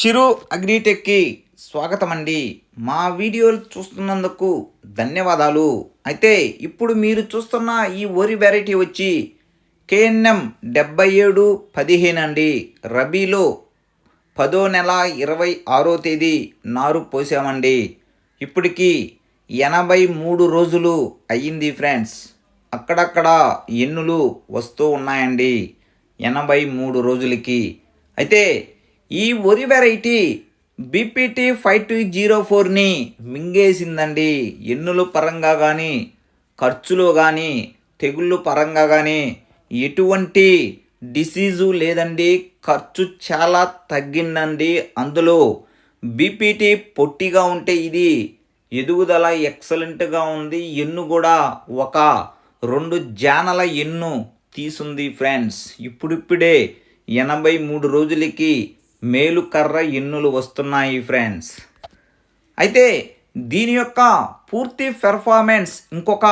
చిరు అగ్రిటెక్కి స్వాగతం అండి మా వీడియోలు చూస్తున్నందుకు ధన్యవాదాలు. అయితే ఇప్పుడు మీరు చూస్తున్న ఈ వరి వెరైటీ వచ్చి కేఎన్ఎం డెబ్బై ఏడు పదిహేను అండి రబీలో పదో నెల ఇరవై ఆరో తేదీ నారు పోసామండి. ఇప్పటికి ఎనభై మూడు రోజులు అయ్యింది ఫ్రెండ్స్. అక్కడక్కడ ఎన్నులు వస్తూ ఉన్నాయండి. ఎనభై మూడు రోజులకి. అయితే ఈ వరి variety BPT five two zero ఫోర్ని మింగేసిందండి. ఎన్నుల పరంగా కానీ ఖర్చులో కానీ తెగుళ్ళు పరంగా కానీ ఎటువంటి డిసీజు లేదండి. ఖర్చు చాలా తగ్గిందండి. అందులో బీపీటీ పొట్టిగా ఉంటే ఇది ఎదుగుదల ఎక్సలెంట్గా ఉంది. ఎన్ను కూడా ఒక రెండు జానల ఎన్ను తీసుంది ఫ్రెండ్స్. ఇప్పుడిప్పుడే ఎనభై మూడు రోజులకి మేలుకర్ర ఎన్నులు వస్తున్నాయి ఫ్రెండ్స్ అయితే దీని యొక్క పూర్తి పెర్ఫార్మెన్స్ ఇంకొక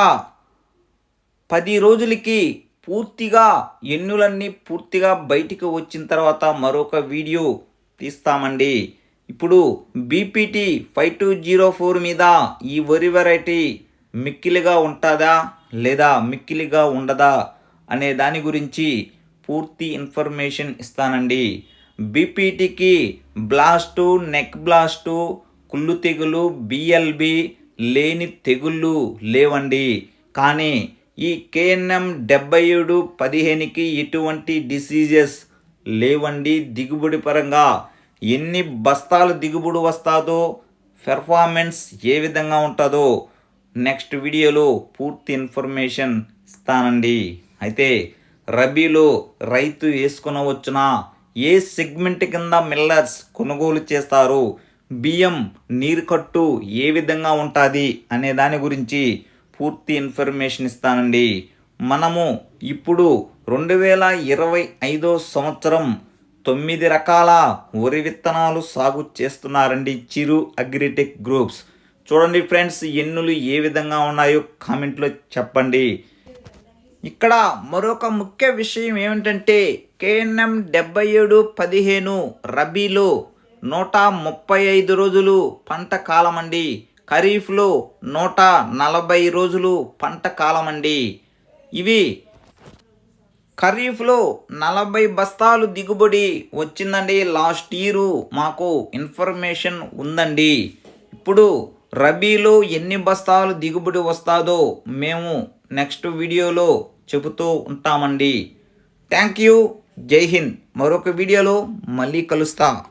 పది రోజులకి పూర్తిగా ఎన్నులన్నీ పూర్తిగా బయటికి వచ్చిన తర్వాత మరొక వీడియో తీస్తామండి. ఇప్పుడు BPT five two zero four మీద ఈ వరి వెరైటీ మిక్కిలిగా ఉంటుందా లేదా మిక్కిలిగా ఉండదా అనే దాని గురించి పూర్తి ఇన్ఫర్మేషన్ ఇస్తానండి. బీపీటీకి బ్లాస్టు నెక్ బ్లాస్టు కుళ్ళు తెగులు బిఎల్బి లేని తెగుళ్ళు లేవండి. కానీ ఈ కేఎన్ఎం డెబ్బై ఏడు పదిహేనుకి ఎటువంటి డిసీజెస్ లేవండి. దిగుబడి పరంగా ఎన్ని బస్తాలు దిగుబడి వస్తాదో పెర్ఫార్మెన్స్ ఏ విధంగా ఉంటుందో నెక్స్ట్ వీడియోలో పూర్తి ఇన్ఫర్మేషన్ ఇస్తానండి. అయితే రబీలో రైతు వేసుకునవచ్చునా ఏ సెగ్మెంట్ కింద మిల్లర్స్ కొనుగోలు చేస్తారు? బియ్యం నీరు కట్టు ఏ విధంగా ఉంటుంది? అనే దాని గురించి పూర్తి ఇన్ఫర్మేషన్ ఇస్తానండి. మనము ఇప్పుడు రెండు వేల ఇరవై ఐదో సంవత్సరం తొమ్మిది రకాల వరి విత్తనాలు సాగు చేస్తున్నారండి చిరు అగ్రిటెక్ గ్రూప్స్. చూడండి ఫ్రెండ్స్ ఎన్నులు ఏ విధంగా ఉన్నాయో కామెంట్లో చెప్పండి. ఇక్కడ మరొక ముఖ్య విషయం ఏమిటంటే కేఎన్ఎం డెబ్బై ఏడు పదిహేను రబీలో నూట ముప్పై ఐదు రోజులు పంట కాలం అండి ఖరీఫ్లో నూట నలభై రోజులు పంట కాలం అండి ఇవి ఖరీఫ్లో నలభై బస్తాలు దిగుబడి వచ్చిందండి. లాస్ట్ ఇయరు మాకు ఇన్ఫర్మేషన్ ఉందండి. ఇప్పుడు రబీలో ఎన్ని బస్తాలు దిగుబడి వస్తుందో మేము నెక్స్ట్ వీడియోలో చెబుతూ ఉంటామండి. Thank you. జై హింద్. మరొక వీడియోలో మళ్ళీ కలుస్తా.